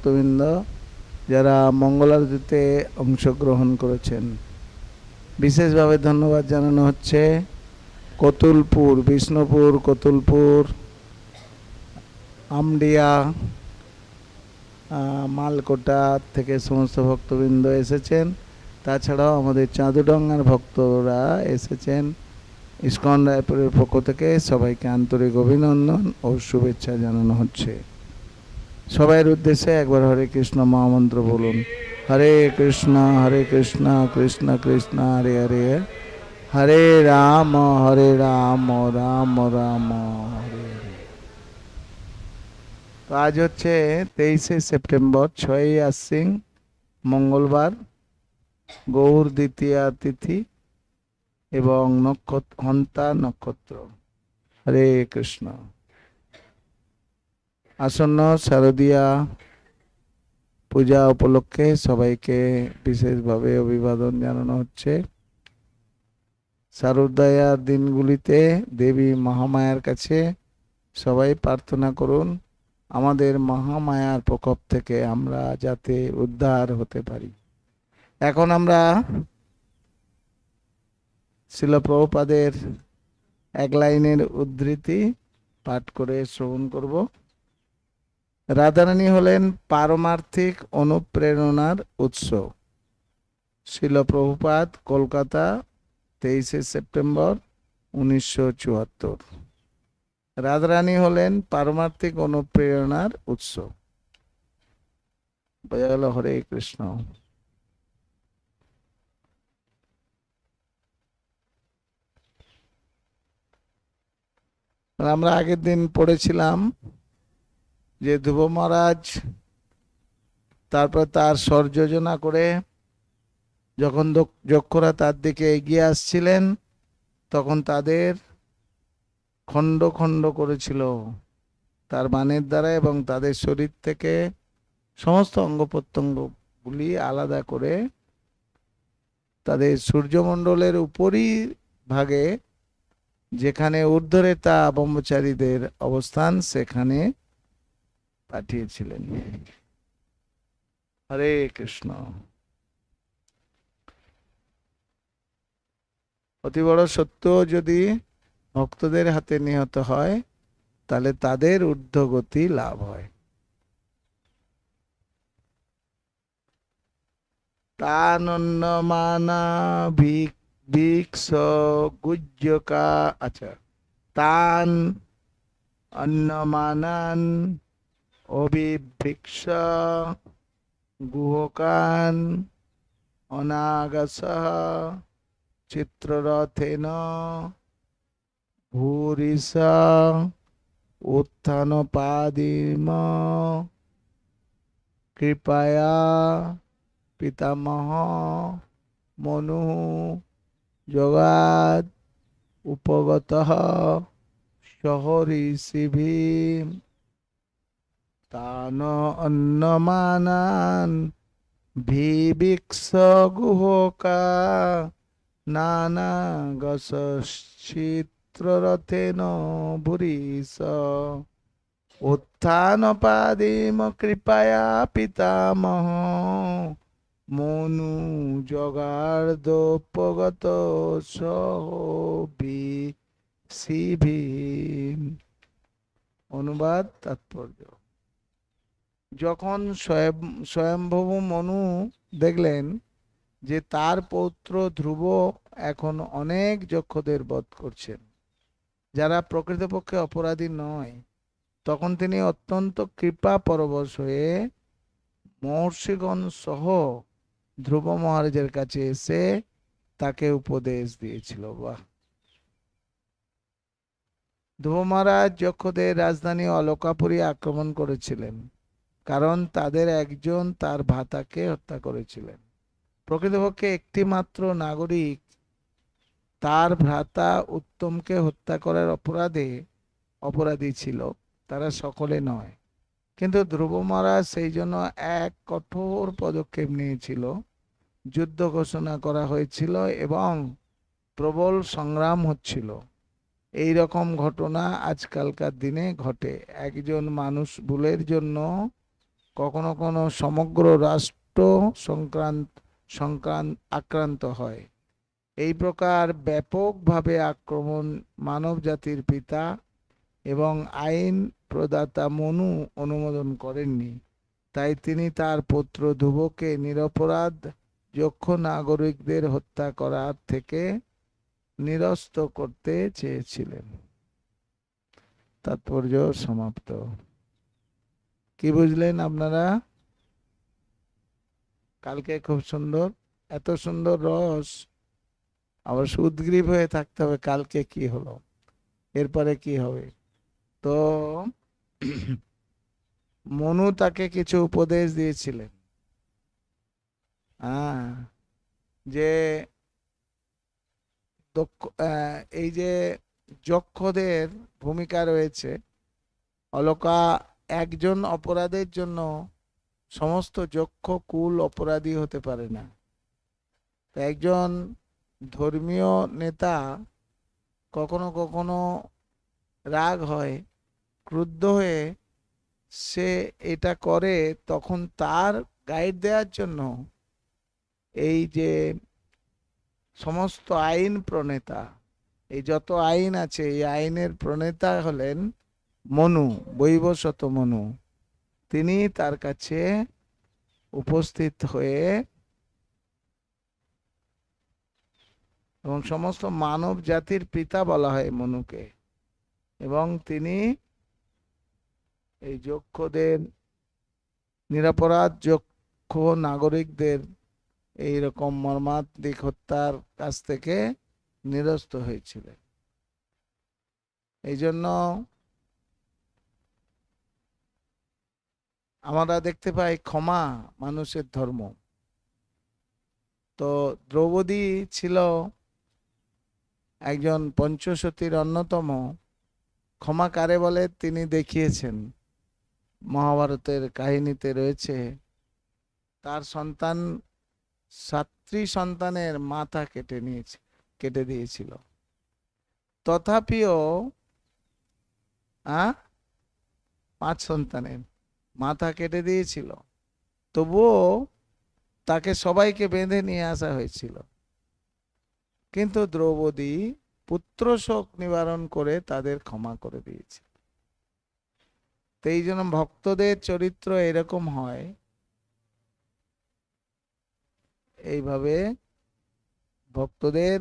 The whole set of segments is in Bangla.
ভক্তবৃন্দ যারা মঙ্গলারতিতে অংশগ্রহণ করেছেন। বিশেষভাবে ধন্যবাদ জানানো হচ্ছে কতুলপুর, বিষ্ণুপুর, কতুলপুর, আমডিয়া মালকোটা থেকে সমস্ত ভক্তবৃন্দ এসেছেন। তাছাড়াও আমাদের চাঁদুডঙ্গার ভক্তরা এসেছেন। ইস্কন রায়পুরের পক্ষ থেকে সবাইকে আন্তরিক অভিনন্দন ও শুভেচ্ছা জানানো হচ্ছে। সবাইয়ের উদ্দেশ্যে একবার হরে কৃষ্ণ মহামন্ত্র বলুন। হরে কৃষ্ণ হরে কৃষ্ণ কৃষ্ণ কৃষ্ণ, হরে হরে। হরে রাম হরে রাম রাম রাম, হরে তো আজ হচ্ছে তেইশে সেপ্টেম্বর, ছয়ই আশ্বিন, মঙ্গলবার, গৌর দ্বিতীয়া তিথি এবং নক্ষত্র হন্তা নক্ষত্র। হরে কৃষ্ণ। আসন্ন শারদীয়া পূজা উপলক্ষে সবাইকে বিশেষভাবে অভিবাদন জানানো হচ্ছে। শারদীয়ার দিনগুলিতে দেবী মহামায়ার কাছে সবাই প্রার্থনা করুন, আমাদের মহামায়ার প্রকোপ থেকে আমরা যাতে উদ্ধার হতে পারি। এখন আমরা শিল প্রভুপাদের এক লাইনের উদ্ধৃতি পাঠ করে শ্রবণ করব। রাধারানী হলেন পারমার্থিক অনুপ্রেরণার উৎস। শিল প্রভুপাদ কলকাতা, তেইশে সেপ্টেম্বর, উনিশশো চুয়াত্তর। রাধারানী হলেন পারমার্থিক অনুপ্রেরণার উৎস। বোঝা গেল হরে কৃষ্ণ। আমরা আগের দিন পড়েছিলাম যে ধ্রুব মহারাজ তারপর তার স্বর যোজনা করে যখন যক্ষরা তার দিকে এগিয়ে আসছিলেন, তখন তাদের খণ্ড খণ্ড করেছিল তার বানের দ্বারা এবং তাদের শরীর থেকে সমস্ত অঙ্গ প্রত্যঙ্গগুলি আলাদা করে তাদের সূর্যমণ্ডলের উপরই ভাগে যেখানে ঊর্ধ্বরেতা ব্রহ্মচারীদের অবস্থান, সেখানে পাঠিয়েছিলেন। হরে কৃষ্ণ। অতি বড় সত্য যদি ভক্তদের হাতে নিহত হয়, তাহলে তাদের ঊর্ধ্বগতি লাভ হয়। আচ্ছা। তান অন্নমানান অভিভিক্ষ গুহকান অনাগস চিত্ররথেন ভূরিস উত্থানপাদিম কৃপয়া পিতামহ মনু জগাদ উপগত শহরিষিভি তান অন্নমানান ভিবিক্ষ গুহকা, নানা গসচিত্ররথেন ভুরিস। উত্থানপাদিম কৃপয়া পিতামহ, মনু জগার্দোপগত সহবি সিভি। অনুবাদ, তাৎপর্য। যখন স্বয়ম্ভব মনু দেখলেন যে তার পৌত্র ধ্রুব এখন অনেক যক্ষদের বধ করছেন, যারা প্রকৃতপক্ষে অপরাধী নয়, তখন তিনি অত্যন্ত কৃপা পরবশ হয়ে মহর্ষিগণ সহ ধ্রুব মহারাজের কাছে এসে তাকে উপদেশ দিয়েছিল। বাহ! ধ্রুব মহারাজ যক্ষদের রাজধানী অলকাপুরী আক্রমণ করেছিলেন। কারণ তাদের একজন তার ভাতাকে হত্যা করেছিলেন। প্রকৃতপক্ষে একটি মাত্র নাগরিক তার ভ্রাতা উত্তমকে হত্যা করার অপরাধে অপরাধী ছিল, তারা সকলে নয়। কিন্তু ধ্রুব মহারাজ সেই জন্য এক কঠোর পদক্ষেপ নিয়েছিল, যুদ্ধ ঘোষণা করা হয়েছিল এবং প্রবল সংগ্রাম হচ্ছিল। এই রকম ঘটনা আজকালকার দিনে ঘটে। একজন মানুষ ভুলের জন্য কখনো কোনো সমগ্র রাষ্ট্র সংক্রান্ত সংক্রান্ত আক্রান্ত হয়। এই প্রকার ব্যাপকভাবে আক্রমণ মানব জাতির পিতা এবং আইন প্রদাতা মনু অনুমোদন করেননি। তাই তিনি তার পুত্র ধ্রুবকে নিরপরাধ, যক্ষ নাগরিকদের হত্যা করার থেকে নিরস্ত করতে চেয়েছিলেন। তাৎপর্য সমাপ্ত। কি বুঝলেন আপনারা? কালকে খুব সুন্দর, এত সুন্দর রস। আবার সুদগ্রীব হয়ে থাকতে হবে, কালকে কি হলো? এরপরে কি হবে? তো মনু তাকে কিছু উপদেশ দিয়েছিলেন। হ্যাঁ যে দক্ষ এই যে যক্ষদের ভূমিকা রয়েছে, অলকা একজন অপরাধের জন্য সমস্ত যক্ষ, কুল অপরাধী হতে পারে না। একজন ধর্মীয় নেতা কখনো কখনো রাগ হয়, ক্রুদ্ধ হয়ে সে এটা করে তখন তার গাইড দেওয়ার জন্য এই যে সমস্ত আইন প্রণেতা, এই যত আইন আছে, এই আইনের প্রণেতা হলেন মনু, বৈবশত মনু। তিনি তার কাছে উপস্থিত হয়ে এবং সমস্ত মানব জাতির পিতা বলা হয় মনুকে। এবং তিনি এই যক্ষদের, নিরাপরাধ যক্ষ নাগরিকদের এই রকম মর্মাত্মিক হত্যার কাছ থেকে নিরস্ত হয়েছিলেন। এই জন্য আমরা দেখতে পাই ক্ষমা মানুষের ধর্ম। তো দ্রৌপদী ছিল একজন পঞ্চসতীর অন্যতম। ক্ষমা কারে বলে? তিনি দেখিয়েছেন। মহাভারতের কাহিনীতে রয়েছে, তার সন্তান, সাত্রী সন্তানের মাথা কেটে নিয়েছে, কেটে দিয়েছিল। তথাপিও পাঁচ সন্তানের। মাথা কেটে দিয়েছিল। তবুও তাকে সবাইকে বেঁধে নিয়ে আসা হয়েছিল। কিন্তু দ্রৌপদী পুত্র শোক নিবারণ করে তাদের ক্ষমা করে দিয়েছে এই জন্য ভক্তদের চরিত্র এরকম হয়, এইভাবে ভক্তদের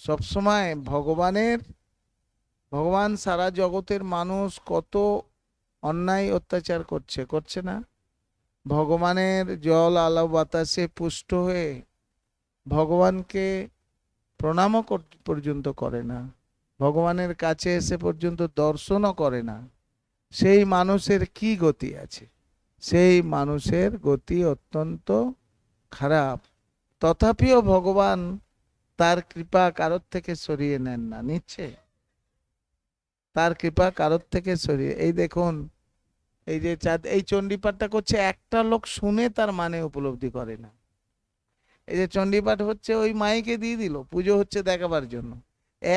সবসময় ভগবানের, ভগবান সারা জগতের মানুষ কত অন্যায় অত্যাচার করছে করছে না? ভগবানের জল, আলো, বাতাসে পুষ্ট হয়ে ভগবানকে প্রণামও পর্যন্ত করে না। ভগবানের কাছে এসে পর্যন্ত দর্শনও করে না। সেই মানুষের কি গতি আছে? সেই মানুষের গতি অত্যন্ত খারাপ। তথাপিও ভগবান তার কৃপা কারোর থেকে সরিয়ে নেন না, নিচ্ছে? তার কৃপা কারোর থেকে সরিয়ে, এই দেখুন এই যে চাঁদ, এই চণ্ডীপাঠটা করছে, একটা লোক শুনে তার মানে উপলব্ধি করে না। এই যে চণ্ডীপাঠ হচ্ছে, ওই মাইকে দিয়ে দিল, পুজো হচ্ছে দেখাবার জন্য।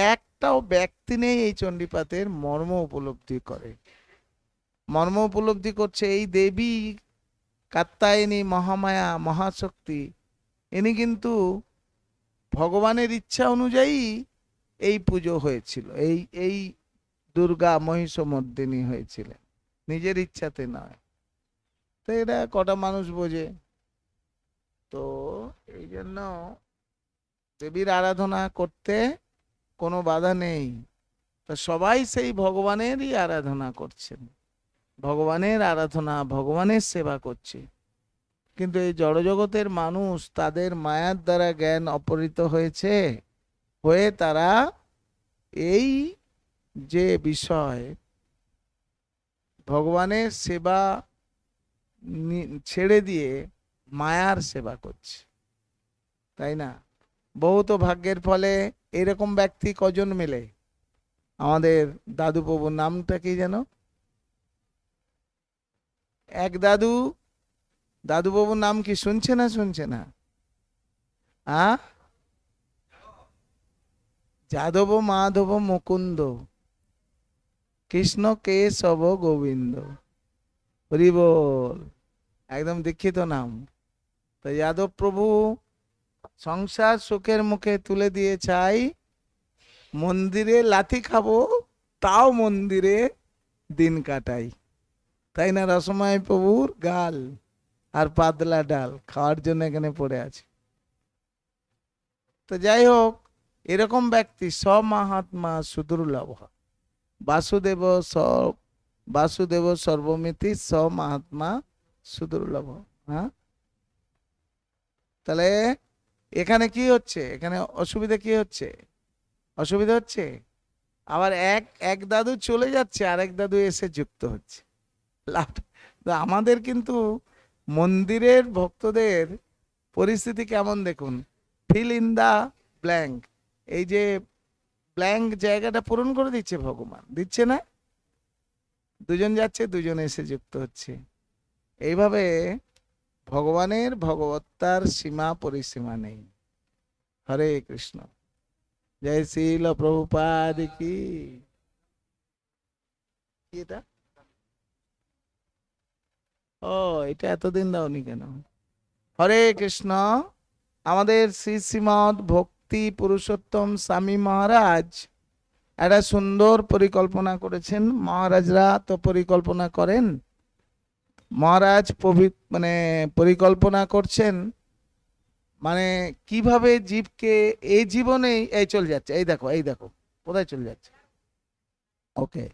একটাও ব্যক্তি নেই এই চণ্ডীপাঠের মর্ম উপলব্ধি করে। মর্ম উপলব্ধি করছে, এই দেবী কাত্তায়নী মহামায়া, মহাশক্তি, ইনি কিন্তু ভগবানের ইচ্ছা অনুযায়ী এই পুজো হয়েছিল, এই এই দুর্গা মহিষমর্দিনী হয়েছিলেন। নিজের ইচ্ছাতে নয়। তো এটা কটা মানুষ বোঝে? তো এই জন্য দেবীর আরাধনা করতে কোনো বাধা নেই। তো সবাই সেই ভগবানেরই আরাধনা করছেন। ভগবানের আরাধনা, ভগবানের সেবা করছে। কিন্তু এই জড়জগতের মানুষ তাদের মায়ার দ্বারা জ্ঞান অপহৃত হয়েছে, হয়ে তারা এই যে বিষয় ভগবানের সেবা ছেড়ে দিয়ে মায়ার সেবা করছে। তাই না? বহুত ভাগ্যের ফলে এরকম ব্যক্তি কজন মেলে? আমাদের দাদু বাবুর নামটা কি যেন? এক দাদু দাদু বাবুর নাম কি শুনছে না শুনছে না? আ? যাদব, মাধব, মুকুন্দ। কৃষ্ণ কেশব গোবিন্দ। হরি বল। একদম দীক্ষিত নাম। তো যাদব প্রভু সংসার সুখের মুখে তুলে দিয়ে চাই, মন্দিরে লাথি খাব, তাও মন্দিরে দিন কাটাই। তাই না রসময় প্রভুর গাল আর পাতলা ডাল খাওয়ার জন্য এখানে পড়ে আছে। তো যাই হোক, এরকম ব্যক্তি মহাত্মা সুদুর্লভ। বাসুদেব স, বাসুদেব সর্বমিতি স মহাত্মা সুদুর্লভ। হ্যাঁ? তাহলে এখানে কি হচ্ছে? এখানে অসুবিধা কি হচ্ছে? অসুবিধা হচ্ছে? আবার এক এক দাদু চলে যাচ্ছে আর এক দাদু এসে যুক্ত হচ্ছে। আমাদের কিন্তু মন্দিরের ভক্তদের পরিস্থিতি কেমন দেখুন? ফিল ইন দা ব্ল্যাঙ্ক এই যে ব্ল্যাঙ্ক জায়গাটা পূরণ করে দিচ্ছে ভগবান। দিচ্ছে না? দুজন যাচ্ছে, দুজন এসে যুক্ত হচ্ছে। এইভাবে ভগবানের ভগবত্তার সীমা পরিসীমা নেই। হরে কৃষ্ণ। জয় শ্রীল প্রভুপাদ কি এটা? ও, এটা এতদিন দাওনি কেন? হরে কৃষ্ণ। আমাদের শ্রী শ্রীমদ ভক্তি পুরুষোত্তম স্বামী মহারাজ একটা সুন্দর পরিকল্পনা করেছেন। মহারাজরা তো পরিকল্পনা করেন। মহারাজ মানে পরিকল্পনা করছেন। মানে কীভাবে জীবকে এই জীবনেই, এই চলে যাচ্ছে। এই দেখো এই দেখো, কোথায় চলে যাচ্ছে? ওকে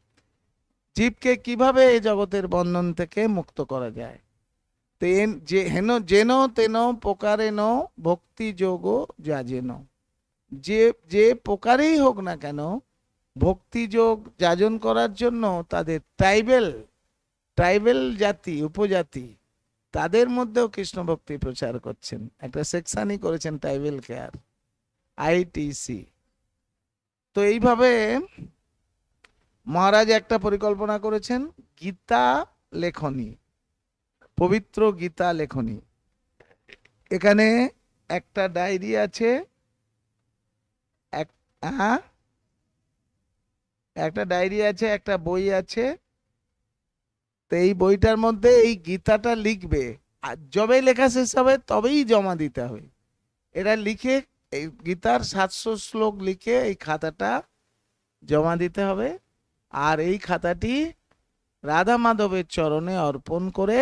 জীবকে কীভাবে এই জগতের বন্ধন থেকে মুক্ত করা যায়? তেন, যে, হেন, যেন তেন প্রকারেন ভক্তি যোগ যা যেন যে যে প্রকারেই হোক না কেন, ভক্তি যোগ যাজন করার জন্য তাদের ট্রাইবেল ট্রাইবেল জাতি, উপজাতি, তাদের মধ্যেও কৃষ্ণ ভক্তি প্রচার করছেন। একটা সেকশনই করেছেন ট্রাইবেল কেয়ার আইটিসি তো এইভাবে মহারাজ একটা পরিকল্পনা করেছেন, গীতা লেখনী, পবিত্র গীতা লেখনী। এখানে একটা ডায়েরি আছে হ্যাঁ একটা ডায়েরি আছে, একটা বই আছে। তো এই বইটার মধ্যে এই গীতাটা লিখবে। আর যবে লেখা শেষ হবে, তবেই জমা দিতে হবে। এটা লিখে, এই গীতার সাতশো শ্লোক লিখে এই খাতাটা জমা দিতে হবে। আর এই খাতাটি রাধা মাধবের চরণে অর্পণ করে,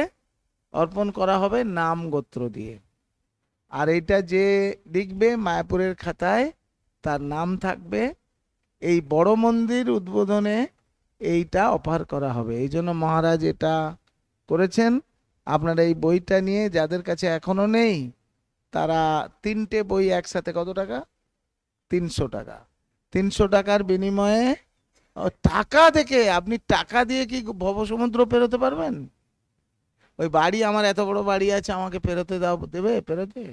অর্পণ করা হবে নাম গোত্র দিয়ে। আর এটা যে লিখবে মায়াপুরের খাতায় তার নাম থাকবে, এই বড় মন্দির উদ্বোধনে এইটা অফার করা হবে। এই জন্য মহারাজ এটা করেছেন। আপনারা এই বইটা নিয়ে, যাদের কাছে এখনও নেই, তারা তিনটে বই একসাথে কত টাকা? তিনশো টাকা। তিনশো টাকার বিনিময়ে টাকা থেকে আপনি টাকা দিয়ে কি ভবসমুদ্র পেরোতে পারবেন? ওই বাড়ি, আমার এত বড় বাড়ি আছে, আমাকে পেরোতে দাও, দেবে? পেরোতে?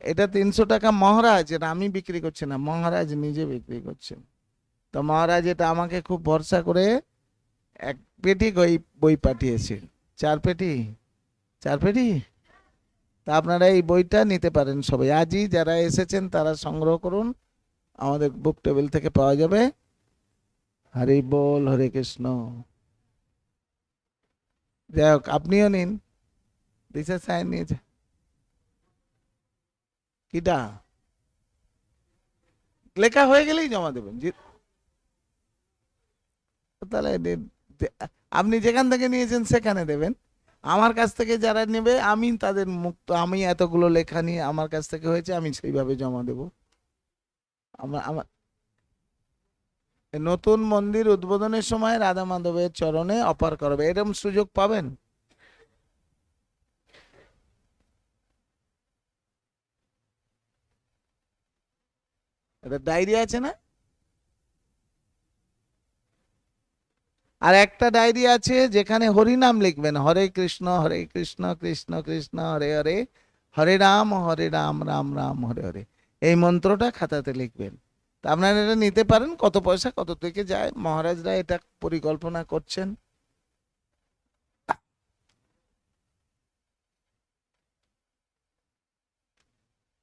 এটা তিনশো টাকা মহারাজ, এটা আমি বিক্রি করছি না, মহারাজ নিজে বিক্রি করছেন তো মহারাজ এটা আমাকে খুব ভরসা করে এক পেটি বই বই পাঠিয়েছে। চার পেটি? চার পেটি? তা আপনারা এই বইটা নিতে পারেন সবাই। আজই যারা এসেছেন তারা সংগ্রহ করুন, আমাদের বুক টেবিল থেকে পাওয়া যাবে। হরি বল, হরে কৃষ্ণ। যাই হোক, আপনিও নিন। দিশা সাইন নিয়েছে কিটা লেখা হয়ে গেলেই জমা দেবেন তাহলে আপনি যেখান থেকে নিয়েছেন সেখানে দেবেন। আমার কাছ থেকে যারা নেবে, আমি তাদের মুক্ত, আমি এতগুলো লেখা নিয়ে আমার কাছ থেকে হয়েছে, আমি সেইভাবে জমা দেব। আমার আমার নতুন মন্দির উদ্বোধনের সময় রাধা মাধবের চরণে অপার করবে এরকম সুযোগ পাবেন? এটা ডায়েরি আছে না? আর একটা ডায়েরি আছে যেখানে হরিনাম লিখবেন, হরে কৃষ্ণ হরে কৃষ্ণ কৃষ্ণ কৃষ্ণ, হরে হরে হরে রাম হরে রাম রাম রাম, হরে হরে। এই মন্ত্রটা খাতাতে লিখবেন। তা আপনারা এটা নিতে পারেন, কত পয়সা, কত থেকে যায়, মহারাজরা এটা পরিকল্পনা করছেন।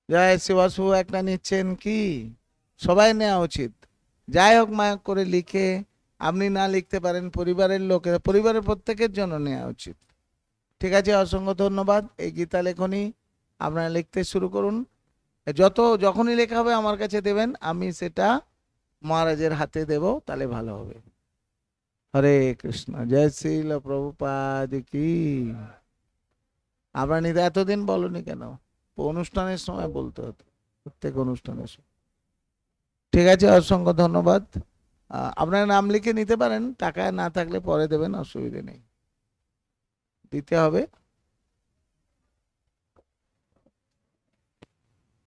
জয় শিবাসু একটা নিচ্ছেন কি? সবাই নেওয়া উচিত। যাই হোক মায়া করে লিখে, আপনি না লিখতে পারেন, পরিবারের লোকের, পরিবারের প্রত্যেকের জন্য নেওয়া উচিত। ঠিক আছে, অসংখ্য ধন্যবাদ। এই গীতা লেখনী আপনারা লিখতে শুরু করুন। যত, যখনই লেখা হবে আমার কাছে দেবেন, আমি সেটা মহারাজের হাতে দেব, তাহলে ভালো হবে। হরে কৃষ্ণ, জয় শ্রীল প্রভুপাদ কি। আপনার নিতে এতদিন বলনি কেন? অনুষ্ঠানের সময় বলতে হতো, প্রত্যেক অনুষ্ঠানের সময়। ঠিক আছে, অসংখ্য ধন্যবাদ। আপনারা নাম লিখে নিতে পারেন, টাকা না থাকলে পরে দেবেন, অসুবিধে নেই। দিতে হবে।